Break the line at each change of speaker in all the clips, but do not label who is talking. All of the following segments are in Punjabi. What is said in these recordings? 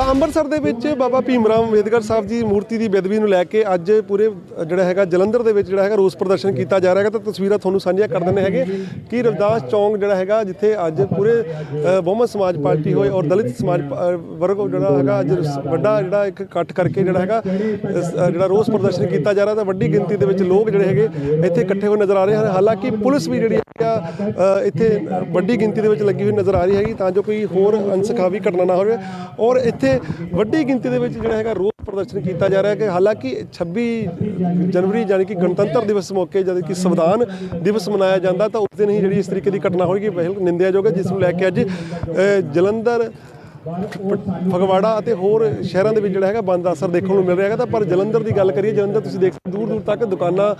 ਤਾਂ ਅੰਮ੍ਰਿਤਸਰ ਦੇ ਵਿੱਚ ਬਾਬਾ ਭੀਮ ਰਾਮ ਅੰਬੇਦਕਰ ਸਾਹਿਬ ਜੀ ਮੂਰਤੀ ਦੀ ਬੇਦਬੀ ਨੂੰ ਲੈ ਕੇ ਅੱਜ ਪੂਰੇ ਜਿਹੜਾ ਹੈਗਾ ਜਲੰਧਰ ਦੇ ਵਿੱਚ ਜਿਹੜਾ ਹੈਗਾ ਰੋਸ ਪ੍ਰਦਰਸ਼ਨ ਕੀਤਾ ਜਾ ਰਿਹਾ ਹੈਗਾ। ਤਾਂ ਤਸਵੀਰਾਂ ਤੁਹਾਨੂੰ ਸਾਂਝੀਆਂ ਕਰ ਦਿੰਦੇ ਹੈਗੇ ਕਿ ਰਵਿਦਾਸ ਚੌਂਕ ਜਿਹੜਾ ਹੈਗਾ ਜਿੱਥੇ ਅੱਜ ਪੂਰੇ ਅ, ਬਹੁਮਤ ਸਮਾਜ ਪਾਰਟੀ ਹੋਏ ਔਰ ਦਲਿਤ ਸਮਾਜ ਪ- ਵਰਗ ਜਿਹੜਾ ਹੈਗਾ ਅੱਜ ਵੱਡਾ ਜਿਹੜਾ ਇੱਕ ਇਕੱਠ ਕਰਕੇ ਜਿਹੜਾ ਹੈਗਾ ਜਿਹੜਾ ਰੋਸ ਪ੍ਰਦਰਸ਼ਨ ਕੀਤਾ ਜਾ ਰਿਹਾ। ਤਾਂ ਵੱਡੀ ਗਿਣਤੀ ਦੇ ਵਿੱਚ ਲੋਕ ਜਿਹੜੇ ਹੈਗੇ ਇੱਥੇ ਇਕੱਠੇ ਹੋਏ ਨਜ਼ਰ ਆ ਰਹੇ ਹਨ। ਹਾਲਾਂਕਿ ਪੁਲਿਸ ਵੀ ਜਿਹੜੀ ਹੈਗੀ ਆ ਇੱਥੇ ਵੱਡੀ ਗਿਣਤੀ ਦੇ ਵਿੱਚ ਲੱਗੀ ਹੋਈ ਨਜ਼ਰ ਆ ਰਹੀ ਹੈਗੀ ਤਾਂ ਜੋ ਕੋਈ ਹੋਰ ਅਨਸਖਾਵੀ ਘਟਨਾ ਨਾ ਹੋਵੇ। ਔਰ ਇੱਥੇ ਵੱਡੀ ਗਿਣਤੀ ਦੇ ਵਿੱਚ ਜਿਹੜਾ ਹੈਗਾ ਰੋਸ ਪ੍ਰਦਰਸ਼ਨ ਕੀਤਾ ਜਾ ਰਿਹਾ ਹੈ ਕਿ ਹਾਲਾਂਕਿ 26 ਜਨਵਰੀ ਯਾਨੀ ਕਿ ਗਣਤੰਤਰ ਦਿਵਸ ਮੌਕੇ ਜਦ ਕਿ ਸੰਵਿਧਾਨ ਦਿਵਸ ਮਨਾਇਆ ਜਾਂਦਾ ਤਾਂ ਉਸ ਦਿਨ ਹੀ ਜਿਹੜੀ ਇਸ ਤਰੀਕੇ ਦੀ ਘਟਨਾ ਹੋਏਗੀ ਬਿਲਕੁਲ ਨਿੰਦਿਆ ਜਾਊਗਾ ਜਿਸ ਨੂੰ ਲੈ ਕੇ ਅੱਜ ਜਲੰਧਰ ਫਗਵਾੜਾ ਅਤੇ ਹੋਰ ਸ਼ਹਿਰਾਂ ਦੇ ਵਿੱਚ ਜਿਹੜਾ ਹੈਗਾ ਬੰਦ ਦਾ ਅਸਰ ਦੇਖਣ ਨੂੰ ਮਿਲ ਰਿਹਾ ਹੈਗਾ। ਤਾਂ ਪਰ ਜਲੰਧਰ ਦੀ ਗੱਲ ਕਰੀਏ, ਜਲੰਧਰ ਤੁਸੀਂ ਦੇਖ ਸਕਦੇ ਦੂਰ ਦੂਰ ਤੱਕ ਦੁਕਾਨਾਂ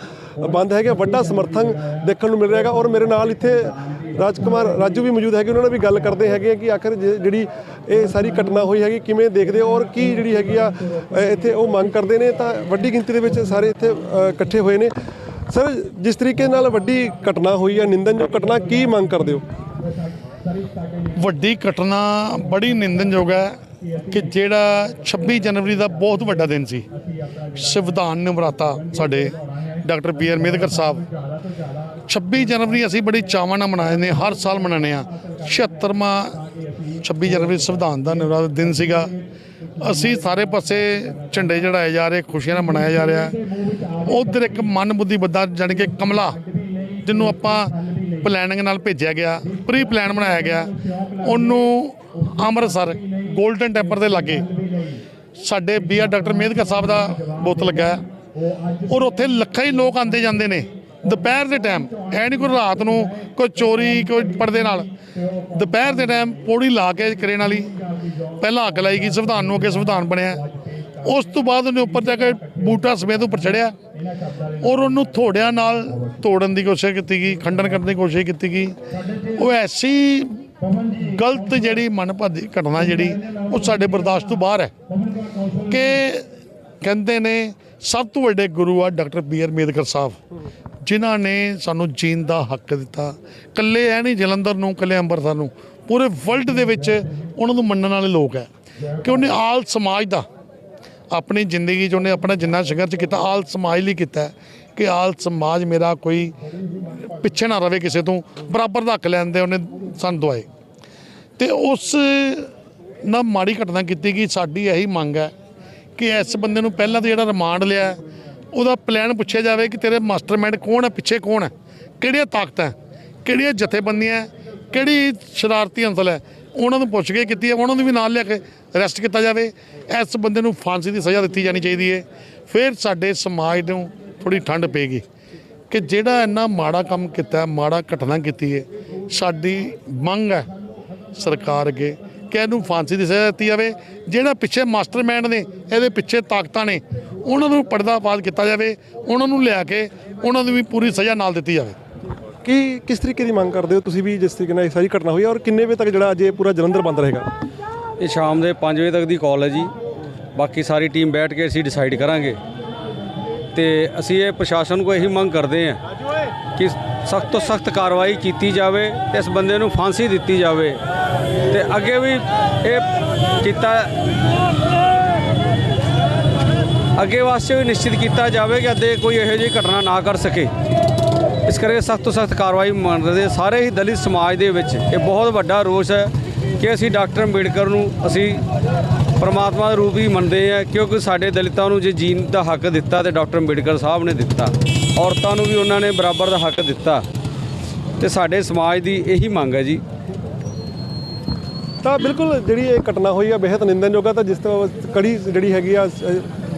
ਬੰਦ ਹੈਗੇ ਵੱਡਾ ਸਮਰਥਨ ਦੇਖਣ ਨੂੰ ਮਿਲ ਰਿਹਾ ਹੈਗਾ। ਔਰ ਮੇਰੇ ਨਾਲ ਇੱਥੇ ਰਾਜਕੁਮਾਰ ਰਾਜੂ ਵੀ ਮੌਜੂਦ ਹੈਗੇ, ਉਹਨਾਂ ਨਾਲ ਵੀ ਗੱਲ ਕਰਦੇ ਹੈਗੇ ਕਿ ਆਖਰ ਜੇ- ਜਿਹੜੀ ਇਹ ਸਾਰੀ ਘਟਨਾ ਹੋਈ ਹੈਗੀ, ਕਿਵੇਂ ਦੇਖਦੇ ਹੋ ਔਰ ਕੀ ਜਿਹੜੀ ਹੈਗੀ ਆ ਇੱਥੇ ਉਹ ਮੰਗ ਕਰਦੇ ਨੇ। ਤਾਂ ਵੱਡੀ ਗਿਣਤੀ ਦੇ ਵਿੱਚ ਸਾਰੇ ਇੱਥੇ ਇਕੱਠੇ ਹੋਏ ਨੇ। ਸਰ, ਜਿਸ ਤਰੀਕੇ ਨਾਲ ਵੱਡੀ ਘਟਨਾ ਹੋਈ ਹੈ ਨਿੰਦਨਯੋਗ ਘਟਨਾ, ਕੀ ਮੰਗ ਕਰਦੇ ਹੋ?
ਵੱਡੀ ਘਟਨਾ ਬੜੀ ਨਿੰਦਨਯੋਗ ਹੈ ਕਿ ਜਿਹੜਾ 26 ਜਨਵਰੀ ਦਾ ਬਹੁਤ ਵੱਡਾ ਦਿਨ ਸੀ। ਸੰਵਿਧਾਨ ਨਿਮਰਾਤਾ ਸਾਡੇ ਡਾਕਟਰ ਬੀ ਆਰ ਅੰਬੇਦਕਰ ਸਾਹਿਬ। 26 ਜਨਵਰੀ ਅਸੀਂ ਬੜੀ ਚਾਵਾਂ ਨਾਲ ਮਨਾਏ ਨੇ, ਹਰ ਸਾਲ ਮਨਾਉਂਦੇ ਆ 76ਵਾਂ 26 ਜਨਵਰੀ ਸੰਵਿਧਾਨ ਦਾ ਨਿਮਰਾਤਾ ਦਿਨ ਸੀਗਾ। ਅਸੀਂ ਸਾਰੇ ਪਾਸੇ ਝੰਡੇ ਚੜਾਏ ਜਾ ਰਹੇ, ਖੁਸ਼ੀਆਂ ਨਾਲ ਮਨਾਇਆ ਜਾ ਰਿਹਾ। ਉਧਰ ਇੱਕ ਮਨ ਬੁੱਧੀ ਬੱਦਾ ਜਾਣੀ ਕਿ ਕਮਲਾ, ਜਿਹਨੂੰ ਆਪਾਂ ਪਲੈਨਿੰਗ ਨਾਲ ਭੇਜਿਆ ਗਿਆ ਪ੍ਰੀ ਪਲਾਨ ਬਣਾਇਆ ਗਿਆ। ਉਹਨੂੰ ਅੰਮ੍ਰਿਤਸਰ 골ਡਨ ਟੈਂਪਲ ਦੇ ਲਾਗੇ ਸਾਡੇ ਬੀਆਰ ਡਾਕਟਰ ਮੇਦਕਰ ਸਾਹਿਬ ਦਾ ਬੁੱਤ ਲੱਗਾ ਔਰ ਉੱਥੇ ਲੱਖਾਂ ਹੀ ਲੋਕ ਆਉਂਦੇ ਜਾਂਦੇ ਨੇ। ਦੁਪਹਿਰ ਦੇ ਟਾਈਮ ਐ ਨਹੀਂ ਕੋਈ ਰਾਤ ਨੂੰ ਕੋਈ ਚੋਰੀ, ਕੋਈ ਪਰਦੇ ਨਾਲ। ਦੁਪਹਿਰ ਦੇ ਟਾਈਮ ਪੌੜੀ ਲਾ ਕੇ ਕਰੇਣ ਵਾਲੀ, ਪਹਿਲਾਂ ਅੱਗ ਲਾਈ ਗਈ, ਸੰਵਿਧਾਨ ਨੂੰ ਅੱਗੇ ਸੰਵਿਧਾਨ ਬਣਿਆ। ਉਸ ਤੋਂ ਬਾਅਦ ਉਹਨੇ ਉੱਪਰ ਜਾ ਕੇ ਬੂਟਾ ਸਮੇਤ ਉੱਪਰ ਚੜਿਆ ਔਰ ਉਹਨੂੰ ਥੋੜਿਆਂ ਨਾਲ ਤੋੜਨ ਦੀ ਕੋਸ਼ਿਸ਼ ਕੀਤੀ ਗਈ, ਖੰਡਨ ਕਰਨ ਦੀ ਕੋਸ਼ਿਸ਼ ਕੀਤੀ ਗਈ। ਉਹ ਐਸੀ ਗਲਤ ਜਿਹੜੀ ਮਨਭਾਦੀ ਘਟਨਾ ਜਿਹੜੀ, ਉਹ ਸਾਡੇ ਬਰਦਾਸ਼ਤ ਤੋਂ ਬਾਹਰ ਹੈ ਕਿ ਕਹਿੰਦੇ ਨੇ ਸਭ ਤੋਂ ਵੱਡੇ ਗੁਰੂ ਆ doctor B R Ambedkar Sahib, ਜਿਨ੍ਹਾਂ ਨੇ ਸਾਨੂੰ ਜੀਣ ਦਾ ਹੱਕ ਦਿੱਤਾ। ਕੱਲੇ ਐ ਨਹੀਂ ਜਲੰਧਰ ਨੂੰ ਕੱਲੇ ਅੰਮ੍ਰਿਤਸਰ ਨੂੰ, ਪੂਰੇ ਵਰਲਡ ਦੇ ਵਿੱਚ ਉਹਨਾਂ ਨੂੰ ਮੰਨਣ ਵਾਲੇ ਲੋਕ ਹੈ ਕਿ ਉਹਨੇ ਆਲ ਸਮਾਜ ਦਾ ਆਪਣੀ ਜ਼ਿੰਦਗੀ 'ਚ ਉਹਨੇ ਆਪਣਾ ਜਿੰਨਾ ਸੰਘਰਸ਼ ਕੀਤਾ, ਆਲ ਸਮਾਜ ਲਈ ਕੀਤਾ ਕਿ ਆਲ ਸਮਾਜ ਮੇਰਾ ਕੋਈ ਪਿੱਛੇ ਨਾ ਰਵੇ ਕਿਸੇ ਤੋਂ, ਬਰਾਬਰ ਦਾ ਹੱਕ ਲੈਣ ਦੇ ਉਹਨੇ ਸਾਨੂੰ ਦਵਾਏ। ਤੇ ਉਸ ਨਾਲ ਮਾੜੀ ਘਟਨਾ ਕੀਤੀ ਕਿ ਸਾਡੀ ਇਹੀ ਮੰਗ ਹੈ ਕਿ ਇਸ ਬੰਦੇ ਨੂੰ ਪਹਿਲਾਂ ਤਾਂ ਜਿਹੜਾ ਰਿਮਾਂਡ ਲਿਆ ਉਹਦਾ ਪਲਾਨ ਪੁੱਛਿਆ ਜਾਵੇ ਕਿ ਤੇਰੇ ਮਾਸਟਰਮਾਈਂਡ ਕੌਣ ਹੈ, ਪਿੱਛੇ ਕੌਣ ਹੈ, ਕਿਹੜੀਆਂ ਤਾਕਤਾਂ ਕਿਹੜੀਆਂ ਜਥੇਬੰਦੀਆਂ ਕਿਹੜੀ ਸ਼ਰਾਰਤੀ ਅੰਸਲ ਹੈ ਉਹਨਾਂ ਨੂੰ ਪੁੱਛਗਿੱਛ ਕੀਤੀ ਹੈ, ਉਹਨਾਂ ਨੂੰ ਵੀ ਨਾਲ ਲਿਆ ਕੇ ਅਰੈਸਟ ਕੀਤਾ ਜਾਵੇ। ਇਸ ਬੰਦੇ ਨੂੰ ਫਾਂਸੀ ਦੀ ਸਜ਼ਾ ਦਿੱਤੀ ਜਾਣੀ ਚਾਹੀਦੀ ਹੈ। ਫਿਰ ਸਾਡੇ ਸਮਾਜ ਨੂੰ ਥੋੜੀ ਠੰਡ ਪਏਗੀ ਕਿ ਜਿਹੜਾ ਇੰਨਾ ਮਾੜਾ ਕੰਮ ਕੀਤਾ ਮਾੜਾ ਘਟਨਾ ਕੀਤੀ ਹੈ, ਸਾਡੀ ਮੰਗ ਹੈ ਸਰਕਾਰ ਅੱਗੇ ਕਿ ਇਹਨੂੰ ਫਾਂਸੀ ਦੀ ਸਜ਼ਾ ਦਿੱਤੀ ਜਾਵੇ। ਜਿਹੜਾ ਪਿੱਛੇ ਮਾਸਟਰਮਾਈਂਡ ਨੇ, ਇਹਦੇ ਪਿੱਛੇ ਤਾਕਤਾਂ ਨੇ, ਉਹਨਾਂ ਨੂੰ ਪਰਦਾਫਾਸ਼ ਕੀਤਾ ਜਾਵੇ, ਉਹਨਾਂ ਨੂੰ ਲਿਆ ਕੇ ਉਹਨਾਂ ਨੂੰ ਵੀ ਪੂਰੀ ਸਜ਼ਾ ਨਾਲ ਦਿੱਤੀ ਜਾਵੇ।
ਕੀ, ਕਿਸ ਤਰੀਕੇ ਦੀ ਮੰਗ ਕਰਦੇ ਹੋ ਤੁਸੀਂ ਵੀ ਜਿਸ ਤਰੀਕੇ ਨਾਲ ਇਹ ਸਾਰੀ ਘਟਨਾ ਹੋਈ ਹੈ ਔਰ ਕਿੰਨੇ ਵਜੇ ਤੱਕ ਜਿਹੜਾ ਅੱਜ ਇਹ ਪੂਰਾ ਜਲੰਧਰ ਬੰਦ ਰਹੇਗਾ?
ਇਹ ਸ਼ਾਮ ਦੇ 5 ਵਜੇ ਤੱਕ ਦੀ ਕਾਲ ਹੈ ਜੀ। ਬਾਕੀ ਸਾਰੀ ਟੀਮ ਬੈਠ ਕੇ ਅਸੀਂ ਡਿਸਾਈਡ ਕਰਾਂਗੇ। ਤੇ ਅਸੀਂ ਇਹ ਪ੍ਰਸ਼ਾਸਨ ਕੋ ਇਹੀ ਮੰਗ ਕਰਦੇ ਹਾਂ ਕਿ ਸਖਤ ਤੋਂ ਸਖਤ ਕਾਰਵਾਈ ਕੀਤੀ ਜਾਵੇ ਤੇ ਇਸ ਬੰਦੇ ਨੂੰ ਫਾਂਸੀ ਦਿੱਤੀ ਜਾਵੇ। ਤੇ ਅੱਗੇ ਵੀ ਇਹ ਕੀਤਾ ਅੱਗੇ ਵਾਸਤੇ ਵੀ ਨਿਸ਼ਚਿਤ ਕੀਤਾ ਜਾਵੇ ਕਿ ਅੱਗੇ ਕੋਈ ਇਹੋ ਜਿਹੀ ਘਟਨਾ ਨਾ ਕਰ ਸਕੇ। ਇਸ ਕਰਕੇ ਸਖਤ ਤੋਂ ਸਖਤ ਕਾਰਵਾਈ ਮੰਗਦੇ ਸਾਰੇ ਹੀ ਦਲਿਤ ਸਮਾਜ ਦੇ ਵਿੱਚ ਇਹ ਬਹੁਤ ਵੱਡਾ ਰੋਸ ਹੈ ਕਿ ਅਸੀਂ ਡਾਕਟਰ ਅੰਬੇਡਕਰ ਨੂੰ ਅਸੀਂ ਪਰਮਾਤਮਾ ਦਾ ਰੂਪ ਹੀ ਮੰਨਦੇ ਆ ਕਿਉਂਕਿ ਸਾਡੇ ਦਲਿਤਾਂ ਨੂੰ ਜੇ ਜੀਣ ਦਾ ਹੱਕ ਦਿੱਤਾ ਤੇ ਡਾਕਟਰ ਅੰਬੇਡਕਰ ਸਾਹਿਬ ਨੇ ਦਿੱਤਾ। ਔਰਤਾਂ ਨੂੰ ਵੀ ਉਹਨਾਂ ਨੇ ਬਰਾਬਰ ਦਾ ਹੱਕ ਦਿੱਤਾ। ਤੇ ਸਾਡੇ ਸਮਾਜ ਦੀ ਇਹੀ ਮੰਗ ਹੈ ਜੀ।
ਤਾਂ ਬਿਲਕੁਲ ਜਿਹੜੀ ਇਹ ਘਟਨਾ ਹੋਈ ਆ ਬੇहद ਨਿੰਦਨਯੋਗ ਆ। ਤਾਂ ਜਿਸ ਤੋਂ ਕੜੀ ਜਿਹੜੀ ਹੈਗੀ ਆ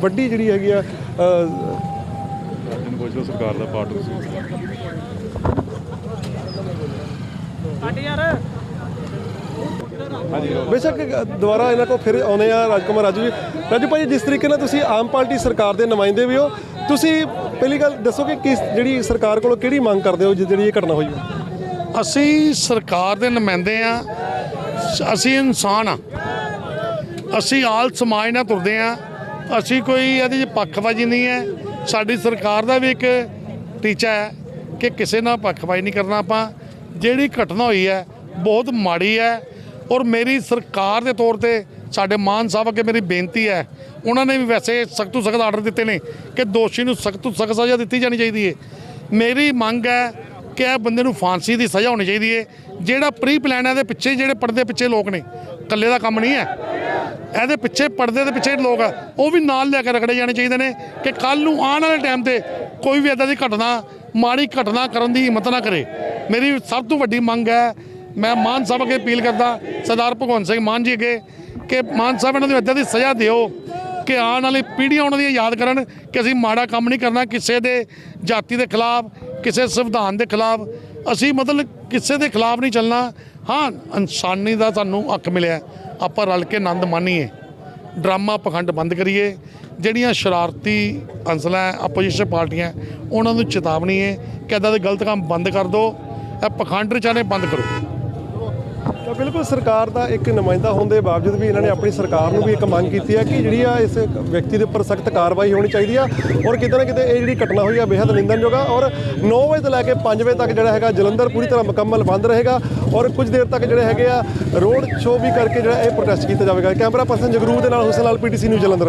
ਵੱਡੀ ਜਿਹੜੀ ਹੈਗੀ ਆ
ਸਰਕਾਰ ਦਾ ਪਾਰਟ ਸੀ
ਬੇਸ਼ੱਕ ਦੁਬਾਰਾ ਇਹਨਾਂ ਕੋਲ ਫਿਰ ਆਉਨੇ ਆ ਰਾਜਕੁਮਾਰ ਰਾਜੂ ਜੀ। ਰਾਜੂ ਭਾਈ ਜਿਸ ਤਰੀਕੇ ਨਾਲ ਤੁਸੀਂ ਆਮ ਪਾਰਟੀ ਸਰਕਾਰ ਦੇ ਨੁਮਾਇੰਦੇ ਵੀ ਹੋ ਤੁਸੀਂ ਪਹਿਲੀ ਗੱਲ ਦੱਸੋ ਕਿ ਕਿਸ ਜਿਹੜੀ ਸਰਕਾਰ ਕੋਲੋਂ ਕਿਹੜੀ ਮੰਗ ਕਰਦੇ ਹੋ ਜਿ- ਜਿਹੜੀ ਇਹ ਘਟਨਾ ਹੋਈ ਹੈ?
ਅਸੀਂ ਸਰਕਾਰ ਦੇ ਨੁਮਾਇੰਦੇ ਆ। ਅਸੀਂ ਇਨਸਾਨ ਆ। ਅਸੀਂ ਆਲ ਸਮਾਜ ਨਾਲ ਤੁਰਦੇ ਆ। ਅਸੀਂ ਕੋਈ ਇਹਦੇ 'ਚ ਪੱਖਵਾਜੀ ਨਹੀਂ ਹੈ। ਸਾਡੀ ਸਰਕਾਰ ਦਾ ਵੀ ਇੱਕ ਟੀਚਾ ਹੈ ਕਿ ਕਿਸੇ ਨਾਲ ਪੱਖਵਾਜੀ ਨਹੀਂ ਕਰਨਾ ਆਪਾਂ। ਜਿਹੜੀ ਘਟਨਾ ਹੋਈ ਹੈ, ਬਹੁਤ ਮਾੜੀ ਹੈ ਔਰ ਮੇਰੀ ਸਰਕਾਰ ਦੇ ਤੌਰ ਤੇ ਸਾਡੇ ਮਾਨ ਸਾਹਿਬ ਅੱਗੇ ਮੇਰੀ ਬੇਨਤੀ ਹੈ, ਉਹਨਾਂ ਨੇ ਵੀ ਵੈਸੇ ਸਖਤ ਤੋਂ ਸਖਤ ਆਰਡਰ ਦਿੱਤੇ ਨੇ ਕਿ ਦੋਸ਼ੀ ਨੂੰ ਸਖਤ ਤੋਂ ਸਖਤ ਸਜ਼ਾ ਦਿੱਤੀ ਜਾਣੀ ਚਾਹੀਦੀ ਹੈ। ਮੇਰੀ ਮੰਗ ਹੈ ਕਿ ਇਹ ਬੰਦੇ ਨੂੰ ਫਾਂਸੀ ਦੀ ਸਜ਼ਾ ਹੋਣੀ ਚਾਹੀਦੀ ਹੈ, ਜਿਹੜਾ ਪ੍ਰੀ ਪਲਾਨ ਹੈ ਦੇ ਪਿੱਛੇ ਜਿਹੜੇ ਪਰਦੇ ਪਿੱਛੇ ਲੋਕ ਨੇ, ਇਕੱਲੇ ਦਾ ਕੰਮ ਨਹੀਂ ਹੈ। ਇਹਦੇ ਪਿੱਛੇ ਪਰਦੇ ਦੇ ਪਿੱਛੇ ਲੋਕ ਆ, ਉਹ ਵੀ ਨਾਲ ਲੈ ਕੇ ਰਗੜੇ ਜਾਣੇ ਚਾਹੀਦੇ ਨੇ ਕਿ ਕੱਲ ਨੂੰ ਆਉਣ ਵਾਲੇ ਟਾਈਮ ਤੇ ਕੋਈ ਵੀ ਇਦਾਂ ਦੀ ਘਟਨਾ ਮਾੜੀ ਘਟਨਾ ਕਰਨ ਦੀ ਹਿੰਮਤ ਨਾ ਕਰੇ। ਮੇਰੀ ਸਭ ਤੋਂ ਵੱਡੀ ਮੰਗ ਹੈ, ਮੈਂ ਮਾਨ ਸਾਹਿਬ ਅੱਗੇ ਅਪੀਲ ਕਰਦਾ, ਸਰਦਾਰ ਭਗਵੰਤ ਸਿੰਘ ਮਾਨ ਜੀ ਅੱਗੇ, ਕਿ ਮਾਨ ਸਾਹਿਬ ਇਹਨਾਂ ਨੂੰ ਇੱਦਾਂ ਦੀ ਸਜ਼ਾ ਦਿਓ ਕਿ ਆਉਣ ਵਾਲੀ ਪੀੜ੍ਹੀਆਂ ਉਹਨਾਂ ਦੀਆਂ ਯਾਦ ਕਰਨ ਕਿ ਅਸੀਂ ਮਾੜਾ ਕੰਮ ਨਹੀਂ ਕਰਨਾ ਕਿਸੇ ਦੇ ਜਾਤੀ ਦੇ ਖਿਲਾਫ, ਕਿਸੇ ਸੰਵਿਧਾਨ ਦੇ ਖਿਲਾਫ। ਅਸੀਂ ਮਤਲਬ ਕਿਸੇ ਦੇ ਖਿਲਾਫ ਨਹੀਂ ਚੱਲਣਾ। ਹਾਂ, ਇਨਸਾਨੀ ਦਾ ਸਾਨੂੰ ਹੱਕ ਮਿਲਿਆ। ਆਪਾਂ ਰਲ ਕੇ ਆਨੰਦ ਮਾਣੀਏ ਡਰਾਮਾ ਪਖੰਡ ਬੰਦ ਕਰੀਏ। ਜਿਹੜੀਆਂ ਸ਼ਰਾਰਤੀ ਅੰਸਲਾਂ ਆਪੋਜੀਸ਼ਨ ਪਾਰਟੀਆਂ, ਉਹਨਾਂ ਨੂੰ ਚੇਤਾਵਨੀ ਹੈ ਕਿ ਇੱਦਾਂ ਦੇ ਗਲਤ ਕੰਮ ਬੰਦ ਕਰ ਦਿਓ, ਇਹ ਪਖੰਡ ਰਚਾਣੇ ਬੰਦ ਕਰੋ।
ਤਾਂ ਬਿਲਕੁਲ ਸਰਕਾਰ ਦਾ ਇੱਕ ਨੁਮਾਇੰਦਾ ਹੋਣ ਦੇ ਬਾਵਜੂਦ ਵੀ ਇਹਨਾਂ ਨੇ ਆਪਣੀ ਸਰਕਾਰ ਨੂੰ ਵੀ ਇੱਕ ਮੰਗ ਕੀਤੀ ਹੈ ਕਿ ਜਿਹੜੀ ਆ ਇਸ ਵਿਅਕਤੀ ਦੇ ਉੱਪਰ ਸਖਤ ਕਾਰਵਾਈ ਹੋਣੀ ਚਾਹੀਦੀ ਆ ਔਰ ਕਿਤੇ ਨਾ ਕਿਤੇ ਇਹ ਜਿਹੜੀ ਘਟਨਾ ਹੋਈ ਆ ਬੇहद ਨਿੰਦਣਯੋਗ ਆ ਔਰ 9 ਵਜੇ ਤੋਂ ਲੈ ਕੇ 5 ਵਜੇ ਤੱਕ ਜਿਹੜਾ ਹੈਗਾ ਜਲੰਧਰ ਪੂਰੀ ਤਰ੍ਹਾਂ ਮੁਕੰਮਲ ਬੰਦ ਰਹੇਗਾ ਔਰ ਕੁਝ ਦੇਰ ਤੱਕ ਜਿਹੜੇ ਹੈਗੇ ਆ ਰੋਡ ਸ਼ੋਅ ਵੀ ਕਰਕੇ ਜਿਹੜਾ ਇਹ ਪ੍ਰੋਟੈਸਟ ਕੀਤਾ ਜਾਵੇਗਾ। ਕੈਮਰਾ ਪਰਸਨ ਜਗਰੂਪ ਦੇ ਨਾਲ ਹੁਸਨ ਲਾਲ ਪੀਟੀਸੀ ਨਿਊਜ਼ ਜਲੰਧਰ।